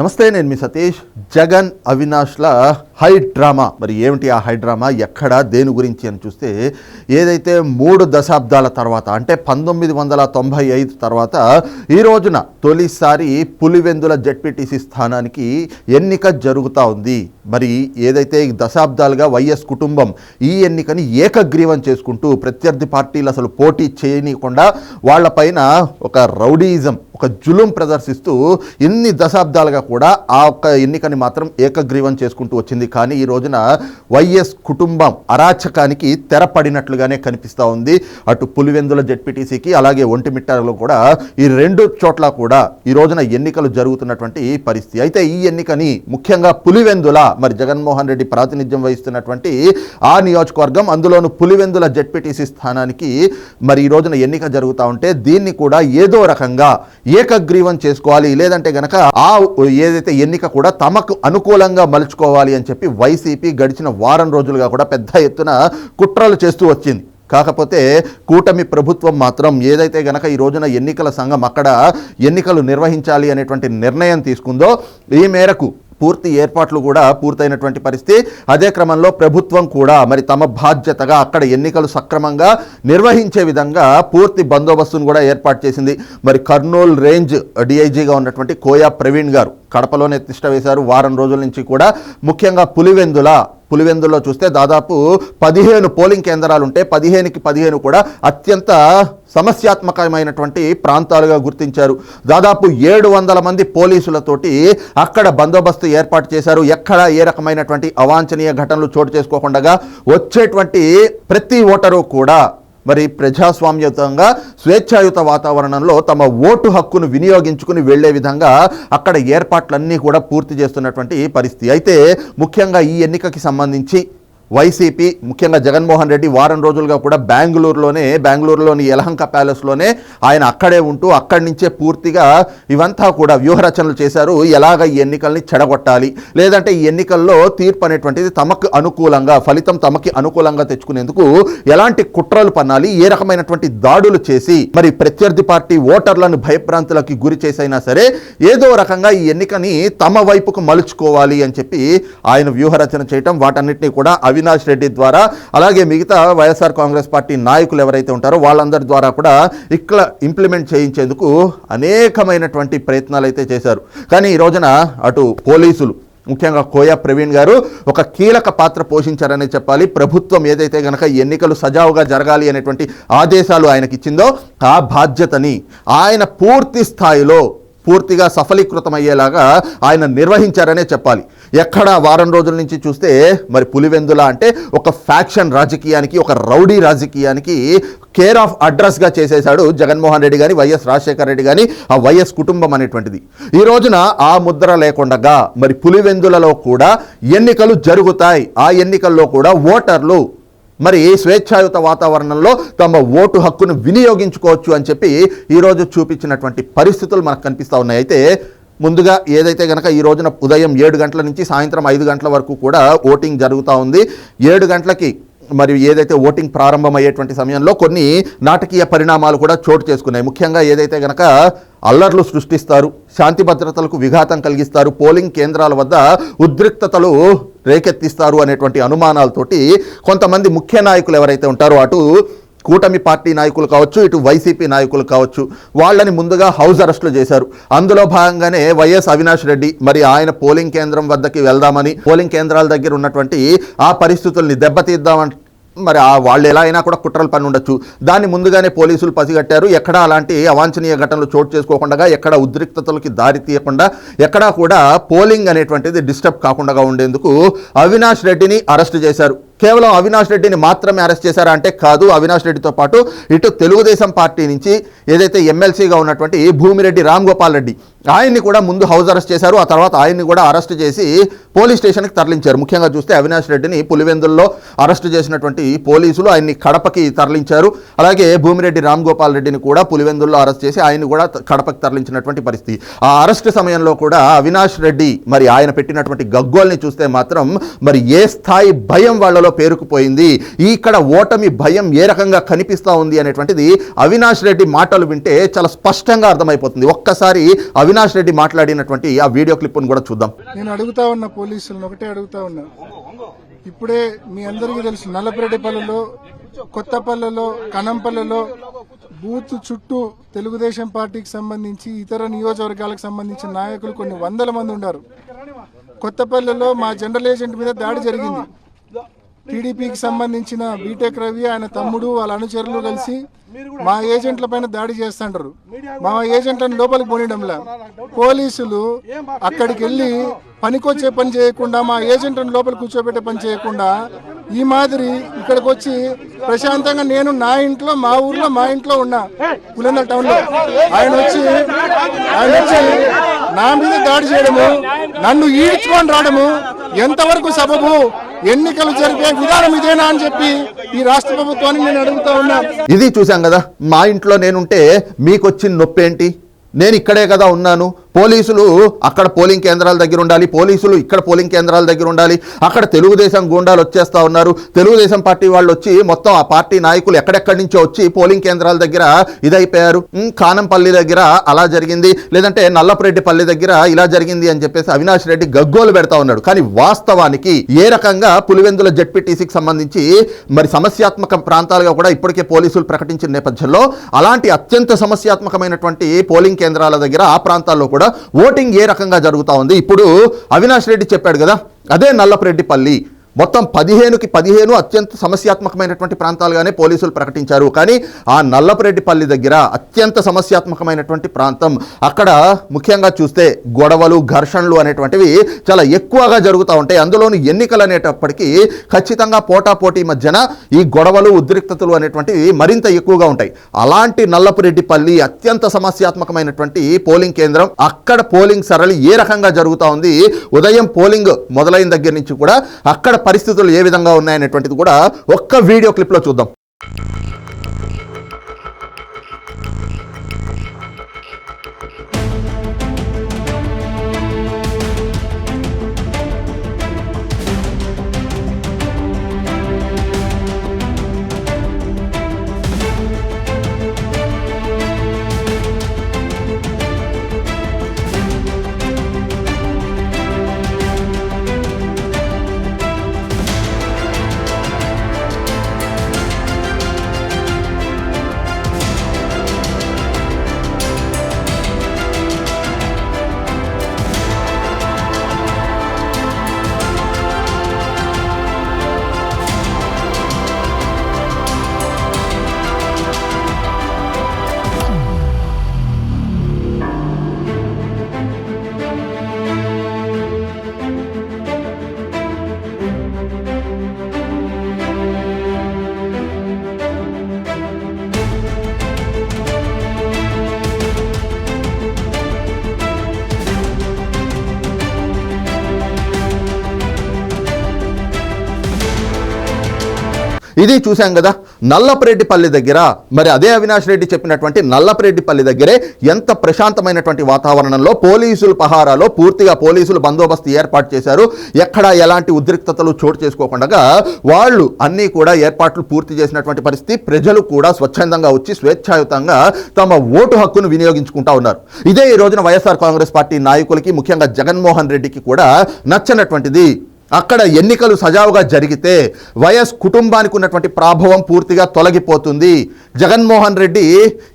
నమస్తే నేను మీ సతీష్. జగన్ అవినాష్ల హై డ్రామా. మరి ఏమిటి ఆ హై డ్రామా? ఎక్కడ దేని గురించి అని చూస్తే ఏదైతే మూడు దశాబ్దాల తర్వాత అంటే పంతొమ్మిది వందల తొంభై ఐదు తర్వాత ఈ రోజున తొలిసారి పులివెందుల జడ్పీటీసీ స్థానానికి ఎన్నిక జరుగుతూ ఉంది. మరి ఏదైతే దశాబ్దాలుగా వైఎస్ కుటుంబం ఈ ఎన్నికని ఏకగ్రీవం చేసుకుంటూ ప్రత్యర్థి పార్టీలు అసలు పోటీ చేయనీయకుండా వాళ్ళపైన ఒక రౌడీయిజం ఒక జులుం ప్రదర్శిస్తూ ఇన్ని దశాబ్దాలుగా కూడా ఆ ఒక్క ఎన్నికని మాత్రం ఏకగ్రీవం చేసుకుంటూ వచ్చింది. కానీ ఈ రోజున వైఎస్ కుటుంబం అరాచకానికి తెరపడినట్లుగానే కనిపిస్తూ ఉంది. అటు పులివెందుల జెడ్పీటీసీకి అలాగే ఒంటిమిట్టలో కూడా ఈ రెండు చోట్ల కూడా ఈ రోజున ఎన్నికలు జరుగుతున్నటువంటి పరిస్థితి. అయితే ఈ ఎన్నికని ముఖ్యంగా పులివెందుల మరి జగన్మోహన్ రెడ్డి ప్రాతినిధ్యం వహిస్తున్నటువంటి ఆ నియోజకవర్గం అందులోను పులివెందుల జెడ్పీటీసీ స్థానానికి మరి ఈ రోజున ఎన్నిక జరుగుతూ ఉంటే దీన్ని కూడా ఏదో రకంగా ఏకగ్రీవం చేసుకోవాలి. లేదంటే గనక ఆ ఏదైతే ఎన్నిక కూడా తమకు అనుకూలంగా మలుచుకోవాలి అని చెప్పి వైసీపీ గడిచిన వారం రోజులుగా కూడా పెద్ద ఎత్తున కుట్రలు చేస్తూ వచ్చింది. కాకపోతే కూటమి ప్రభుత్వం మాత్రం ఏదైతే గనక ఈ రోజున ఎన్నికల సంఘం అక్కడ ఎన్నికలు నిర్వహించాలి అనేటువంటి నిర్ణయం తీసుకుందో ఈ మేరకు పూర్తి ఏర్పాట్లు కూడా పూర్తయినటువంటి పరిస్థితి. అదే క్రమంలో ప్రభుత్వం కూడా మరి తమ బాధ్యతగా అక్కడ ఎన్నికలు సక్రమంగా నిర్వహించే విధంగా పూర్తి బందోబస్తును కూడా ఏర్పాటు చేసింది. మరి కర్నూలు రేంజ్ డిఐజీగా ఉన్నటువంటి కోయా ప్రవీణ్ గారు కడపలోనే తిష్ట వేశారు. వారం రోజుల నుంచి కూడా ముఖ్యంగా పులివెందుల పులివెందుల్లో చూస్తే దాదాపు పదిహేను పోలింగ్ కేంద్రాలు ఉంటే పదిహేనుకి పదిహేను కూడా అత్యంత సమస్యాత్మకమైనటువంటి ప్రాంతాలుగా గుర్తించారు. దాదాపు ఏడు వందల మంది పోలీసులతోటి అక్కడ బందోబస్తు ఏర్పాటు చేశారు. ఎక్కడ ఏ రకమైనటువంటి అవాంఛనీయ ఘటనలు చోటు చేసుకోకుండా వచ్చేటువంటి ప్రతి ఓటరు కూడా మరి ప్రజాస్వామ్యతంగా స్వేచ్ఛాయుత వాతావరణంలో తమ ఓటు హక్కును వినియోగించుకుని వెళ్ళే విధంగా అక్కడ ఏర్పాట్లన్నీ కూడా పూర్తి చేస్తున్నటువంటి పరిస్థితి. అయితే ముఖ్యంగా ఈ ఎన్నికకి సంబంధించి వైసీపీ ముఖ్యంగా జగన్మోహన్ రెడ్డి వారం రోజులుగా కూడా బెంగళూరులోనే బెంగళూరులోని యలహంక ప్యాలెస్లోనే ఆయన అక్కడే ఉంటూ అక్కడి నుంచే పూర్తిగా ఇవంతా కూడా వ్యూహరచనలు చేశారు. ఎలాగ ఈ ఎన్నికల్ని చెడగొట్టాలి? లేదంటే ఈ ఎన్నికల్లో తీర్పు అనేటువంటిది తమకు అనుకూలంగా ఫలితం తమకి అనుకూలంగా తెచ్చుకునేందుకు ఎలాంటి కుట్రలు పన్నాలి? ఏ రకమైనటువంటి దాడులు చేసి మరి ప్రత్యర్థి పార్టీ ఓటర్లను భయభ్రాంతులకి గురి చేసైనా సరే ఏదో రకంగా ఈ ఎన్నికని తమ వైపుకు మలుచుకోవాలి అని చెప్పి ఆయన వ్యూహరచన చేయటం వాటన్నిటినీ కూడా అవి అవినాష్ రెడ్డి ద్వారా అలాగే మిగతా వైఎస్ఆర్ కాంగ్రెస్ పార్టీ నాయకులు ఎవరైతే ఉంటారో వాళ్ళందరి ద్వారా కూడా ఇక్కడ ఇంప్లిమెంట్ చేయించేందుకు అనేకమైనటువంటి ప్రయత్నాలు అయితే చేశారు. కానీ ఈ రోజున అటు పోలీసులు ముఖ్యంగా కోయా ప్రవీణ్ గారు ఒక కీలక పాత్ర పోషించారనే చెప్పాలి. ప్రభుత్వం ఏదైతే గనక ఎన్నికలు సజావుగా జరగాలి అనేటువంటి ఆదేశాలు ఆయనకి ఇచ్చిందో ఆ బాధ్యతని ఆయన పూర్తి స్థాయిలో పూర్తిగా సఫలీకృతమయ్యేలాగా ఆయన నిర్వహించారనే చెప్పాలి. ఎక్కడ వారం రోజుల నుంచి చూస్తే మరి పులివెందుల అంటే ఒక ఫ్యాక్షన్ రాజకీయానికి ఒక రౌడీ రాజకీయానికి కేర్ ఆఫ్ అడ్రస్గా చేసేశాడు జగన్మోహన్ రెడ్డి కానీ వైఎస్ రాజశేఖర రెడ్డి కానీ ఆ వైఎస్ కుటుంబం అనేటువంటిది. ఈ రోజున ఆ ముద్ర లేకుండగా మరి పులివెందులలో కూడా ఎన్నికలు జరుగుతాయి. ఆ ఎన్నికల్లో కూడా ఓటర్లు మరి స్వేచ్ఛాయుత వాతావరణంలో తమ ఓటు హక్కును వినియోగించుకోవచ్చు అని చెప్పి ఈరోజు చూపించినటువంటి పరిస్థితులు మనకు కనిపిస్తూ ఉన్నాయి. అయితే ముందుగా ఏదైతే కనుక ఈ రోజున ఉదయం ఏడు గంటల నుంచి సాయంత్రం ఐదు గంటల వరకు కూడా ఓటింగ్ జరుగుతూ ఉంది. ఏడు గంటలకి మరియు ఏదైతే ఓటింగ్ ప్రారంభమయ్యేటువంటి సమయంలో కొన్ని నాటకీయ పరిణామాలు కూడా చోటు చేసుకున్నాయి. ముఖ్యంగా ఏదైతే గనక అల్లర్లు సృష్టిస్తారు శాంతి భద్రతలకు విఘాతం కలిగిస్తారు పోలింగ్ కేంద్రాల వద్ద ఉద్రిక్తతలు రేకెత్తిస్తారు అనేటువంటి అనుమానాలతోటి కొంతమంది ముఖ్య నాయకులు ఎవరైతే ఉంటారో అటు కూటమి పార్టీ నాయకులు కావచ్చు ఇటు వైసీపీ నాయకులు కావచ్చు వాళ్ళని ముందుగా హౌస్ అరెస్టులు చేశారు. అందులో భాగంగానే వైఎస్ అవినాష్ రెడ్డి మరి ఆయన పోలింగ్ కేంద్రం వద్దకి వెళ్దామని పోలింగ్ కేంద్రాల దగ్గర ఉన్నటువంటి ఆ పరిస్థితుల్ని దెబ్బతీద్దామని మరి ఆ వాళ్ళు ఎలా అయినా కూడా కుట్రలు పని ఉండొచ్చు. దాన్ని ముందుగానే పోలీసులు పసిగట్టారు. ఎక్కడ అలాంటి అవాంఛనీయ ఘటనలు చోటు చేసుకోకుండా ఎక్కడ ఉద్రిక్తతలకి దారి తీయకుండా ఎక్కడా కూడా పోలింగ్ అనేటువంటిది డిస్టర్బ్ కాకుండా ఉండేందుకు అవినాష్ రెడ్డిని అరెస్ట్ చేశారు. కేవలం అవినాష్ రెడ్డిని మాత్రమే అరెస్ట్ చేశారా అంటే కాదు. అవినాష్ రెడ్డితో పాటు ఇటు తెలుగుదేశం పార్టీ నుంచి ఏదైతే ఎమ్మెల్సీగా ఉన్నటువంటి భూమిరెడ్డి రామ్ గోపాల్ రెడ్డి ఆయన్ని కూడా ముందు హౌస్ అరెస్ట్ చేశారు. ఆ తర్వాత ఆయన్ని కూడా అరెస్ట్ చేసి పోలీస్ స్టేషన్కి తరలించారు. ముఖ్యంగా చూస్తే అవినాష్ రెడ్డిని పులివెందుల్లో అరెస్ట్ చేసినటువంటి పోలీసులు ఆయన్ని కడపకి తరలించారు. అలాగే భూమిరెడ్డి రామ్ గోపాల్ రెడ్డిని కూడా పులివెందుల్లో అరెస్ట్ చేసి ఆయన్ని కూడా కడపకి తరలించినటువంటి పరిస్థితి. ఆ అరెస్ట్ సమయంలో కూడా అవినాష్ రెడ్డి మరి ఆయన పెట్టినటువంటి గగ్గోల్ని చూస్తే మాత్రం మరి ఏ స్థాయి భయం వాళ్ళలో పేరుకుపోయింది? ఇక్కడ ఓటమి భయం ఏ రకంగా కనిపిస్తూ ఉంది అనేటువంటిది అవినాష్ రెడ్డి మాటలు వింటే చాలా స్పష్టంగా అర్థమైపోతుంది. ఒక్కసారి అవి అవినాష్ రెడ్డి మాట్లాడినటువంటి ఆ వీడియో క్లిప్ను కూడా చూద్దాం. నేను అడుగుతా ఉన్నా పోలీసులను ఒకటే అడుగుతా ఉన్నా. ఇప్పుడే మీ అందరికీ తెలుసు నల్లపరెడ్డిపల్లెలో కొత్తపల్లెలో కనంపల్లెలో బూత్ చుట్టూ తెలుగుదేశం పార్టీకి సంబంధించి ఇతర నియోజకవర్గాలకు సంబంధించిన నాయకులు కొన్ని వందల మంది ఉన్నారు కొత్తపల్లెలో మా జనరల్ ఏజెంట్ మీద దాడి జరిగింది. టీడీపీకి సంబంధించిన బీటెక్ రవి ఆయన తమ్ముడు వాళ్ళ అనుచరులు కలిసి మా ఏజెంట్ల పైన దాడి చేస్తుంటారు. మా ఏజెంట్లను లోపలికి పోనీయడంలా. పోలీసులు అక్కడికి వెళ్ళి పనికొచ్చే పని చేయకుండా మా ఏజెంట్లను లోపల కూర్చోబెట్టే పని చేయకుండా ఈ మాదిరి ఇక్కడికి వచ్చి ప్రశాంతంగా నేను నా ఇంట్లో మా ఊర్లో మా ఇంట్లో ఉన్నా పులంద టౌన్లో ఆయన వచ్చి ఆయన వచ్చి నా మీద దాడి చేయడము నన్ను ఈడ్చుకొని రావడము ఎంతవరకు సబబు? ఎన్నికలు జరిపే విధానం ఇదేనా అని చెప్పి ఈ రాష్ట్ర ప్రభుత్వాన్ని నేను అడుగుతా ఉన్నా. ఇది చూసాం కదా మా ఇంట్లో నేనుంటే మీకు వచ్చిన నొప్పి ఏంటి నేను ఇక్కడే కదా ఉన్నాను పోలీసులు అక్కడ పోలింగ్ కేంద్రాల దగ్గర ఉండాలి పోలీసులు ఇక్కడ పోలింగ్ కేంద్రాల దగ్గర ఉండాలి. అక్కడ తెలుగుదేశం గూండాలు వచ్చేస్తా ఉన్నారు. తెలుగుదేశం పార్టీ వాళ్ళు వచ్చి మొత్తం ఆ పార్టీ నాయకులు ఎక్కడెక్కడి నుంచో వచ్చి పోలింగ్ కేంద్రాల దగ్గర ఇదైపోయారు. కానంపల్లి దగ్గర అలా జరిగింది. లేదంటే నల్లపరెడ్డిపల్లి దగ్గర ఇలా జరిగింది అని చెప్పేసి అవినాష్ రెడ్డి గగ్గోలు పెడతా ఉన్నాడు. కానీ వాస్తవానికి ఏ రకంగా పులివెందుల జడ్పీటీసీకి సంబంధించి మరి సమస్యాత్మక ప్రాంతాలుగా కూడా ఇప్పటికే పోలీసులు ప్రకటించిన నేపథ్యంలో అలాంటి అత్యంత సమస్యాత్మకమైనటువంటి పోలింగ్ కేంద్రాల దగ్గర ఆ ప్రాంతాల్లో కూడా ఓటింగ్ ఏ రకంగా జరుగుతూ ఉంది? ఇప్పుడు అవినాష్ రెడ్డి చెప్పాడు కదా అదే నల్లపరెడ్డిపల్లి. మొత్తం పదిహేనుకి పదిహేను అత్యంత సమస్యాత్మకమైనటువంటి ప్రాంతాలుగానే పోలీసులు ప్రకటించారు. కానీ ఆ నల్లపరెడ్డిపల్లి దగ్గర అత్యంత సమస్యాత్మకమైనటువంటి ప్రాంతం. అక్కడ ముఖ్యంగా చూస్తే గొడవలు ఘర్షణలు అనేటువంటివి చాలా ఎక్కువగా జరుగుతూ ఉంటాయి. అందులోని ఎన్నికలు అనేటప్పటికీ ఖచ్చితంగా పోటాపోటీ మధ్యన ఈ గొడవలు ఉద్రిక్తతలు అనేటువంటివి మరింత ఎక్కువగా ఉంటాయి. అలాంటి నల్లపురెడ్డిపల్లి అత్యంత సమస్యాత్మకమైనటువంటి పోలింగ్ కేంద్రం. అక్కడ పోలింగ్ సరళి ఏ రకంగా జరుగుతూ ఉంది? ఉదయం పోలింగ్ మొదలైన దగ్గర నుంచి కూడా అక్కడ పరిస్థితులు ఏ విధంగా ఉన్నాయనేటువంటిది కూడా ఒక్క వీడియో క్లిప్లో చూద్దాం. ఇది చూశాం కదా నల్లపరెడ్డిపల్లి దగ్గర మరి అదే అవినాష్ రెడ్డి చెప్పినటువంటి నల్లపరెడ్డిపల్లి దగ్గరే ఎంత ప్రశాంతమైనటువంటి వాతావరణంలో పోలీసులు పహారాలో పూర్తిగా పోలీసులు బందోబస్తు ఏర్పాటు చేశారు. ఎక్కడ ఎలాంటి ఉద్రిక్తతలు చోటు చేసుకోకుండా వాళ్ళు అన్నీ కూడా ఏర్పాట్లు పూర్తి చేసినటువంటి పరిస్థితి. ప్రజలు కూడా స్వచ్ఛందంగా వచ్చి స్వేచ్ఛాయుతంగా తమ ఓటు హక్కును వినియోగించుకుంటా ఉన్నారు. ఇదే ఈ రోజున వైఎస్ఆర్ కాంగ్రెస్ పార్టీ నాయకులకి ముఖ్యంగా జగన్మోహన్ రెడ్డికి కూడా నచ్చనటువంటిది. అక్కడ ఎన్నికలు సజావుగా జరిగితే వైఎస్ కుటుంబానికి ఉన్నటువంటి ప్రాభవం పూర్తిగా తొలగిపోతుంది. జగన్మోహన్ రెడ్డి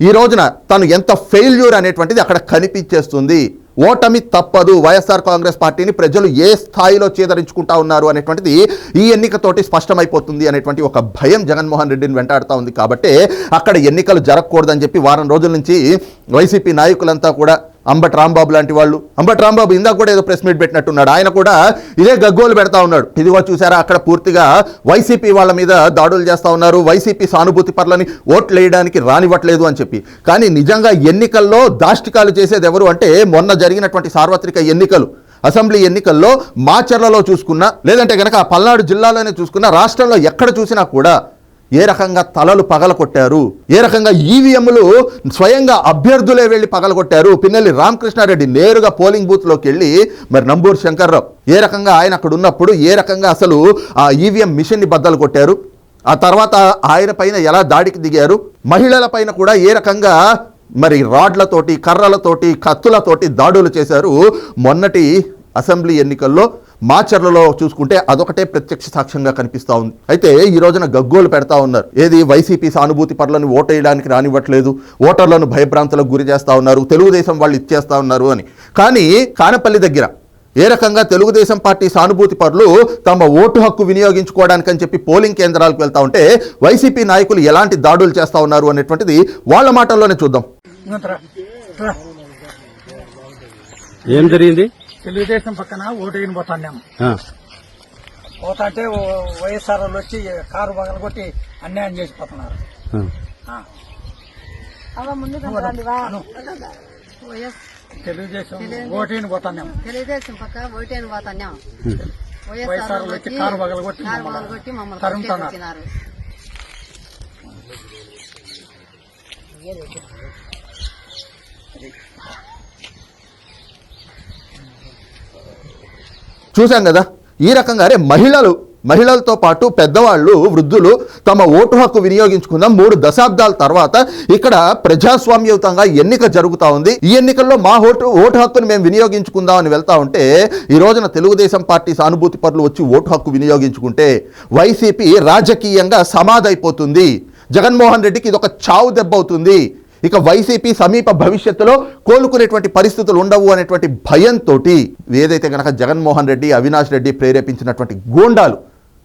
ఈ రోజున తను ఎంత ఫెయిల్యూర్ అనేటువంటిది అక్కడ కనిపించేస్తుంది. ఓటమి తప్పదు. వైఎస్ఆర్ కాంగ్రెస్ పార్టీని ప్రజలు ఏ స్థాయిలో చేదరించుకుంటా ఉన్నారు అనేటువంటిది ఈ ఎన్నికతోటి స్పష్టమైపోతుంది అనేటువంటి ఒక భయం జగన్మోహన్ రెడ్డిని వెంటాడుతూ ఉంది. కాబట్టి అక్కడ ఎన్నికలు జరగకూడదని చెప్పి వారం రోజుల నుంచి వైసీపీ నాయకులంతా కూడా అంబట్ రాంబాబు లాంటి వాళ్ళు. అంబట్ రాంబాబు ఇందాక కూడా ఏదో ప్రెస్ మీట్ పెట్టినట్టున్నాడు. ఆయన కూడా ఇదే గగ్గోలు పెడతా ఉన్నాడు. ఇదిగో చూసారా అక్కడ పూర్తిగా వైసీపీ వాళ్ళ మీద దాడులు చేస్తూ ఉన్నారు. వైసీపీ సానుభూతి పరులని ఓట్లు వేయడానికి రానివ్వట్లేదు అని చెప్పి. కానీ నిజంగా ఎన్నికల్లో దాష్టికాలు చేసేది ఎవరు అంటే మొన్న జరిగినటువంటి సార్వత్రిక ఎన్నికలు. అసెంబ్లీ ఎన్నికల్లో మాచర్లలో చూసుకున్నా లేదంటే కనుక ఆ పల్నాడు జిల్లాలోనే చూసుకున్నా రాష్ట్రంలో ఎక్కడ చూసినా కూడా ఏ రకంగా తలలు పగలకొట్టారు? ఏ రకంగా ఈవీఎంలు స్వయంగా అభ్యర్థులే వెళ్ళి పగలగొట్టారు? పిన్నెల్లి రామకృష్ణారెడ్డి నేరుగా పోలింగ్ బూత్లోకి వెళ్ళి మరి నంబూరు శంకర్రావు ఏ రకంగా ఆయన అక్కడ ఉన్నప్పుడు ఏ రకంగా అసలు ఆ ఈవీఎం మిషన్ని బద్దలు కొట్టారు? ఆ తర్వాత ఆయన పైన ఎలా దాడికి దిగారు? మహిళల పైన కూడా ఏ రకంగా మరి రాడ్లతోటి కర్రలతోటి కత్తులతోటి దాడులు చేశారు? మొన్నటి అసెంబ్లీ ఎన్నికల్లో మాచర్లలో చూసుకుంటే అదొకటే ప్రత్యక్ష సాక్ష్యంగా కనిపిస్తూ ఉంది. అయితే ఈ రోజున గగ్గోలు పెడతా ఉన్నారు. ఏది వైసీపీ సానుభూతి పరులను ఓటేయడానికి రానివ్వట్లేదు ఓటర్లను భయభ్రాంతులకు గురి చేస్తా ఉన్నారు తెలుగుదేశం వాళ్ళు ఇచ్చేస్తా ఉన్నారు అని. కానీ కానపల్లి దగ్గర ఏ రకంగా తెలుగుదేశం పార్టీ సానుభూతి పరులు తమ ఓటు హక్కు వినియోగించుకోవడానికి అని చెప్పి పోలింగ్ కేంద్రాలకు వెళ్తా ఉంటే వైసీపీ నాయకులు ఎలాంటి దాడులు చేస్తా ఉన్నారు అనేటువంటిది వాళ్ళ మాటల్లోనే చూద్దాం. ఏం జరిగింది? తెలుగుదేశం పక్కన ఓటు పోతాన్నాం. ఆ, పోతా అంటే వైఎస్ఆర్ వాళ్ళు వచ్చి కారు పగలగొట్టి అన్యాయం చేసిపోతున్నారు తెలుగుదేశం ఓటు పోతాన్నాం. తెలుగుదేశం పక్క ఓటేను పోతాన్నాం. వైఎస్ఆర్ వచ్చి కారు కారు మమ్మల్ని పగలగొట్టి మమ్మల్ని చూశాం కదా ఈ రకంగానే మహిళలు మహిళలతో పాటు పెద్దవాళ్ళు వృద్ధులు తమ ఓటు హక్కు వినియోగించుకుందాం మూడు దశాబ్దాల తర్వాత ఇక్కడ ప్రజాస్వామ్యయుతంగా ఎన్నిక జరుగుతూ ఉంది. ఈ ఎన్నికల్లో మా ఓటు ఓటు హక్కును మేము వినియోగించుకుందాం అని వెళ్తా ఉంటే ఈ రోజున తెలుగుదేశం పార్టీ సానుభూతి పరులు వచ్చి ఓటు హక్కు వినియోగించుకుంటే వైసీపీ రాజకీయంగా సమాధైపోతుంది. జగన్మోహన్ రెడ్డికి ఇది ఒక చావు దెబ్బ అవుతుంది ఇక వైసీపీ సమీప భవిష్యత్తులో కోలుకునేటువంటి పరిస్థితులు ఉండవు అనేటువంటి భయంతో ఏదైతే గనక జగన్మోహన్ రెడ్డి అవినాష్ రెడ్డి ప్రేరేపించినటువంటి గోండాలు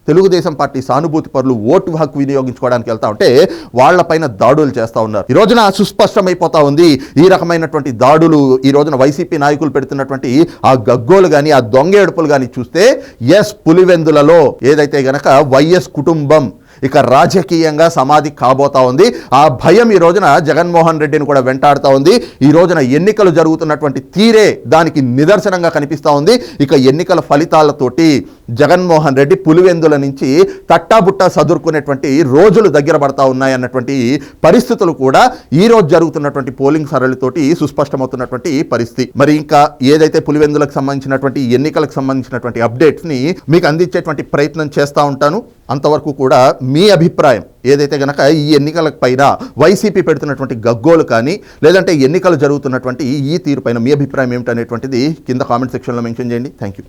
తెలుగుదేశం పార్టీ సానుభూతి పరులు ఓటు హక్కు వినియోగించుకోవడానికి వెళ్తా ఉంటే వాళ్ళపైన దాడులు చేస్తా ఉన్నారు. ఈ రోజున సుస్పష్టమైపోతా ఉంది. ఈ రకమైనటువంటి దాడులు ఈ రోజున వైసీపీ నాయకులు పెడుతున్నటువంటి ఆ గగ్గోలు కానీ ఆ దొంగ ఏడుపులు కానీ చూస్తే ఎస్ పులివెందులలో ఏదైతే గనక వైఎస్ కుటుంబం ఇక రాజకీయంగా సమాధి కాబోతా ఉంది. ఆ భయం ఈ రోజున జగన్మోహన్ రెడ్డిని కూడా వెంటాడుతూ ఉంది. ఈ రోజున ఎన్నికలు జరుగుతున్నటువంటి తీరే దానికి నిదర్శనంగా కనిపిస్తూ ఉంది. ఇక ఎన్నికల ఫలితాలతోటి జగన్మోహన్ రెడ్డి పులివెందుల నుంచి తట్టాబుట్టా సదురుకునేటువంటి రోజులు దగ్గర పడతా ఉన్నాయన్నటువంటి పరిస్థితులు కూడా ఈ రోజు జరుగుతున్నటువంటి పోలింగ్ సరళితోటి సుస్పష్టమవుతున్నటువంటి పరిస్థితి. మరి ఇంకా ఏదైతే పులివెందులకు సంబంధించినటువంటి ఎన్నికలకు సంబంధించినటువంటి అప్డేట్స్ని మీకు అందించేటువంటి ప్రయత్నం చేస్తూ ఉంటాను. అంతవరకు కూడా మీ అభిప్రాయం ఏదైతే గనక ఈ ఎన్నికల పైన వైసీపీ పెడుతున్నటువంటి గగ్గోలు కానీ లేదంటే ఎన్నికలు జరుగుతున్నటువంటి ఈ తీరు పైన మీ అభిప్రాయం ఏమిటనేటువంటిది కింద కామెంట్ సెక్షన్లో మెన్షన్ చేయండి. Thank you